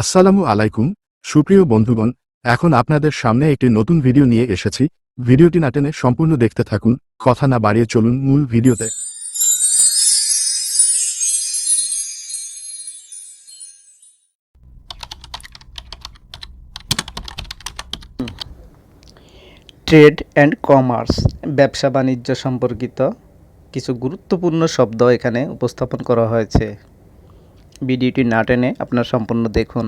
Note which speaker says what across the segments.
Speaker 1: আসসালামু আলাইকুম, সুপ্রিয় বন্ধুগণ, এখন আপনাদের সামনে একটি নতুন ভিডিও নিয়ে এসেছি। ভিডিওটি না টেনে সম্পূর্ণ দেখতে থাকুন, কথা না বাড়িয়ে চলুন মূল ভিডিওতে।
Speaker 2: ট্রেড অ্যান্ড কমার্স ব্যবসা বাণিজ্য সম্পর্কিত কিছু গুরুত্বপূর্ণ শব্দ এখানে উপস্থাপন করা হয়েছে। ভিডিওটি না টেনে আপনার সম্পূর্ণ দেখুন।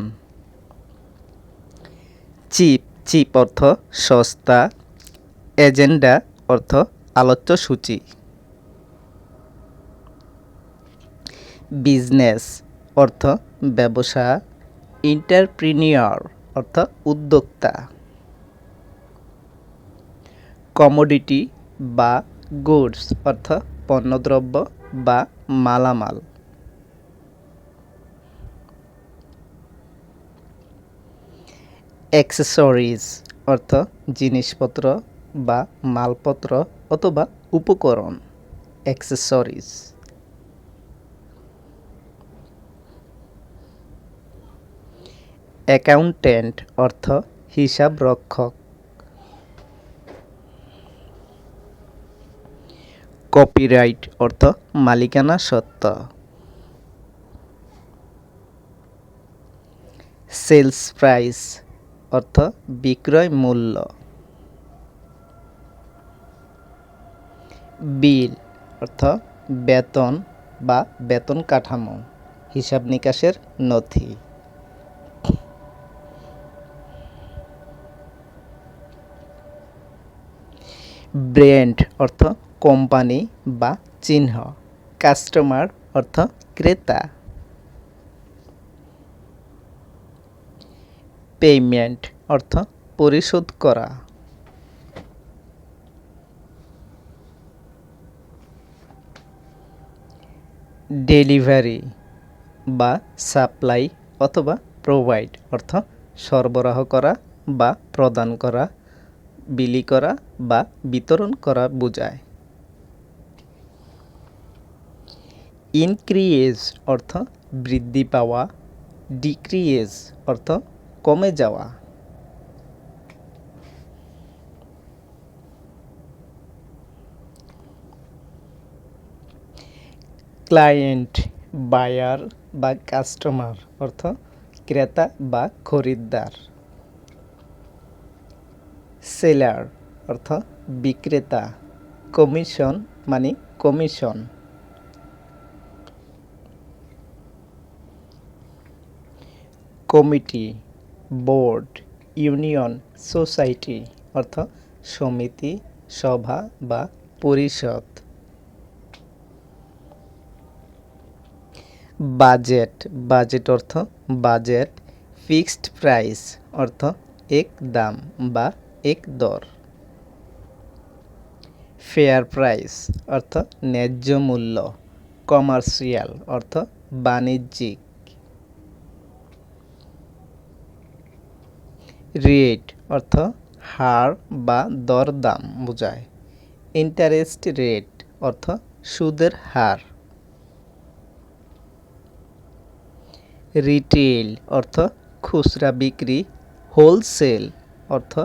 Speaker 2: চিপ চিপ অর্থ সস্তা, এজেন্ডা অর্থ আলোচ্য সূচি। বিজনেস অর্থ ব্যবসা ইন্টারপ্রিনিয়র অর্থ উদ্যোক্তা। কমোডিটি বা গুডস অর্থ পণ্যদ্রব্য বা মালামাল। অ্যাক্সেসরিজ, অর্থ জিনিসপত্র বা মালপত্র অথবা উপকরণ। অ্যাক্সেসরিজ। অ্যাকাউন্টেন্ট অর্থ হিসাব রক্ষক। কপিরাইট, অর্থ মালিকানা সত্ত্ব সেলস প্রাইস। অর্থ বিক্রয় মূল্য। বিল অর্থ বেতন বা বেতন কাঠামো, হিসাব নিকাশের নথি। ব্র্যান্ড অর্থ কোম্পানি বা চিহ্ন। কাস্টমার অর্থ ক্রেতা। পেমেন্ট অর্থ পরিশোধ করা। ডেলিভারি বা সাপ্লাই অথবা প্রোভাইড, অর্থ সরবরাহ করা বা প্রদান করা, বিলি করা বা বিতরণ করা বোঝায়। ইনক্রিয়েজ, অর্থ বৃদ্ধি পাওয়া। ডিক্রিয়েজ, অর্থ কমে যাওয়া। ক্লায়েন্ট, বায়ার বা কাস্টমার অর্থ ক্রেতা বা খরিদ্দার। সেলার অর্থ বিক্রেতা। কমিশন মানে commission. Committee board, union, society, অর্থ সমিতি, সভা বা পরিষদ। বাজেট বাজেট অর্থ বাজেট, ফিক্সড প্রাইস অর্থ এক দাম বা এক দর। ফেয়ার প্রাইস অর্থ ন্যায্য মূল্য, কমার্শিয়াল অর্থ বাণিজ্যিক। রেট অর্থ হার বা দরদাম বোঝায়। ইন্টারেস্ট রেট অর্থ সুদের হার। রিটেল অর্থ খুচরা বিক্রি। হোলসেল অর্থ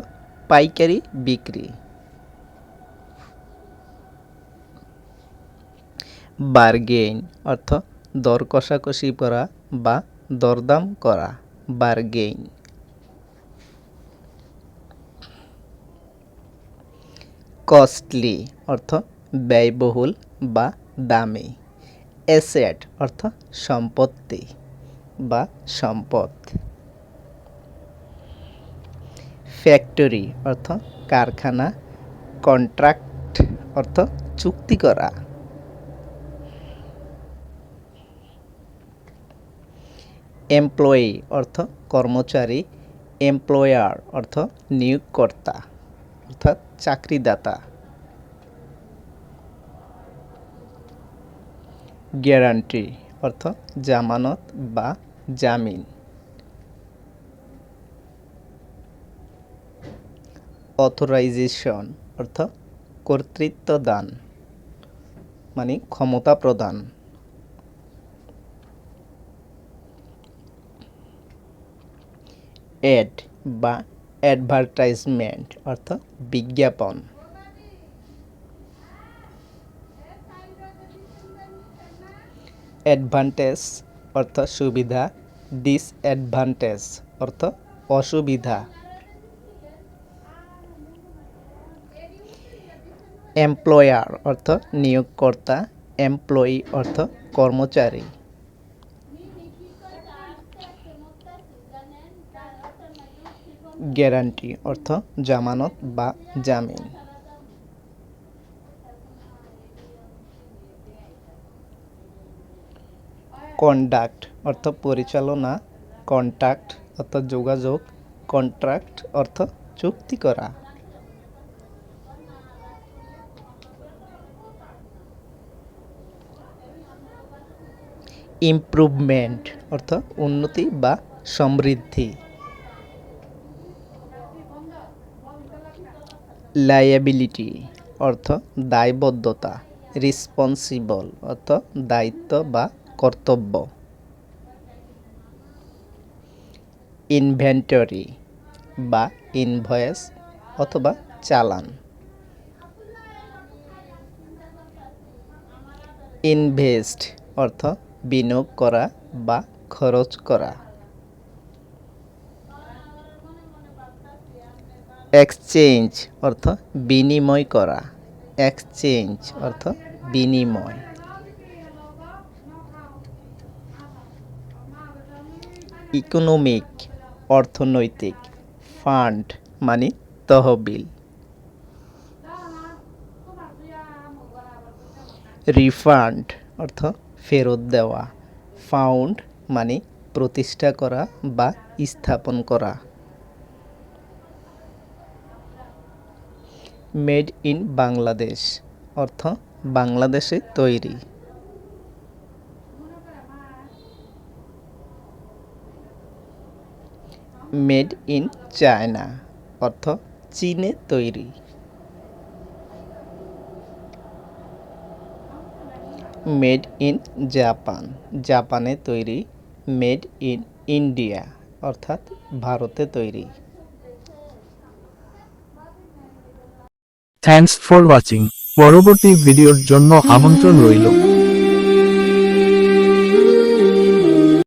Speaker 2: পাইকারি বিক্রি। বার্গেইন অর্থ দর কষাকষি করা বা দরদাম করা। বার্গেইন কস্টলি অর্থ ব্যয়বহুল বা দামি। অ্যাসেট অর্থ সম্পত্তি বা সম্পদ। ফ্যাক্টরি অর্থ কারখানা। কন্ট্রাক্ট অর্থ চুক্তি করা। এমপ্লয়ি অর্থ কর্মচারী। এমপ্লয়ার অর্থ নিয়োগকর্তা। অর্থাৎ চাকরিদাতা। গ্যারান্টি অর্থ জামানত বা জামিন। অথরাইজেশন অর্থ কর্তৃত্ব দান মানে ক্ষমতা প্রদান। এড বা অ্যাডভার্টাইজমেন্ট অর্থ বিজ্ঞাপন। অ্যাডভান্টেজ অর্থ সুবিধা। ডিসঅ্যাডভান্টেজ অর্থ অসুবিধা। এমপ্লয়ার অর্থ নিয়োগকর্তা। এমপ্লয়ি অর্থ কর্মচারী। গ্যারান্টি, অর্থ জামানত বা জামিন। কন্ডাক্ট, অর্থ পরিচালনা। কন্ট্যাক্ট অর্থ যোগাযোগ। কন্ট্রাক্ট, অর্থ চুক্তি করা। ইমপ্রুভমেন্ট, অর্থ উন্নতি বা সমৃদ্ধি। লায়াবিলিটি অর্থ দায়বদ্ধতা রেসপন্সিবল অর্থ দায়িত্ব বা কর্তব্য। ইনভেন্টরি বা ইনভয়েস অথবা চালান। ইনভেস্ট অর্থ বিনিয়োগ করা বা খরচ করা। এক্সচেঞ্জ অর্থ বিনিময় করা। এক্সচেঞ্জ অর্থ বিনিময়। ইকোনমিক অর্থনৈতিক। ফান্ড মানে তহবিল। রিফান্ড অর্থ ফেরত দেওয়া। ফাউন্ড মানে প্রতিষ্ঠা করা বা স্থাপন করা। মেড ইন বাংলাদেশ, অর্থ বাংলাদেশে তৈরি। মেড ইন চায়না, অর্থ চীনে তৈরি। মেড ইন জাপান, জাপানে তৈরি। মেড ইন ইন্ডিয়া, অর্থাৎ ভারতে তৈরি।
Speaker 1: থ্যাঙ্কস ফর ওয়াচিং পরবর্তী ভিডিওর জন্য আমন্ত্রণ রইল।